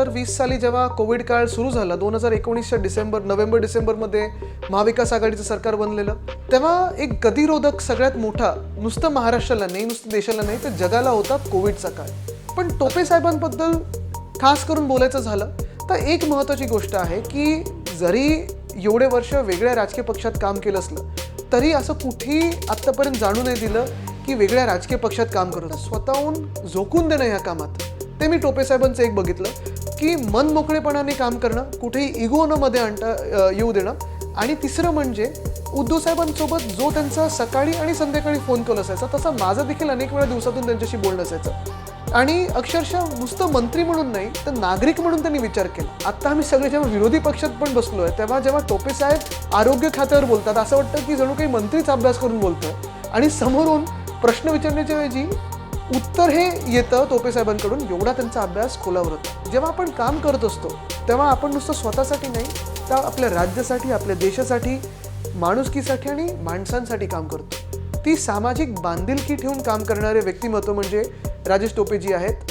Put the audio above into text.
हजार वीस साली जेव्हा कोविड काळ सुरू झाला दोन हजार एकोणीसच्या डिसेंबर नोव्हेंबर डिसेंबरमध्ये महाविकास आघाडीचं सरकार बनलेलं तेव्हा एक गतिरोधक सगळ्यात मोठा नुसतं महाराष्ट्राला नाही नुसतं देशाला नाही तर जगाला होता कोविडचा काळ. पण टोपे साहेबांबद्दल खास करून बोलायचं झालं तर एक महत्त्वाची गोष्ट आहे की जरी एवढे वर्ष वेगळ्या राजकीय पक्षात काम केलं असलं तरी असं कुठेही आत्तापर्यंत जाणू नाही दिलं की वेगळ्या राजकीय पक्षात काम करत स्वतःहून झोकून देणं ह्या कामात. ते मी टोपे साहेबांचं एक बघितलं. की मन मोकळेपणाने काम करणं कुठेही इगो न मध्ये आणता येऊ देणं. आणि तिसरं म्हणजे उद्धव साहेबांसोबत जो त्यांचा सकाळी आणि संध्याकाळी फोन कॉल असायचा तसा माझं देखील अनेक वेळा दिवसातून त्यांच्याशी बोलणं असायचं. आणि अक्षरशः नुसतं मंत्री म्हणून नाही तर नागरिक म्हणून त्यांनी विचार केला. आत्ता आम्ही सगळे जेव्हा विरोधी पक्षात पण बसलो आहे तेव्हा जेव्हा टोपे साहेब आरोग्य खात्यावर बोलतात असं वाटतं की जणू काही मंत्रीच अभ्यास करून बोलतोय. आणि समोरून प्रश्न विचारण्याच्या ऐवजी उत्तर हे येतं टोपे साहेबांकडून एवढा त्यांचा अभ्यास खोलावर होतो जेव्हा आपण काम करत असतो तेव्हा आपण नुसतं स्वतःसाठी नाही तर आपल्या राज्यासाठी आपल्या देशासाठी माणुसकीसाठी आणि माणसांसाठी काम करतो. ती सामाजिक बांधिलकी ठेवून काम करणारे व्यक्तिमत्व म्हणजे राजेश टोपेजी आहेत.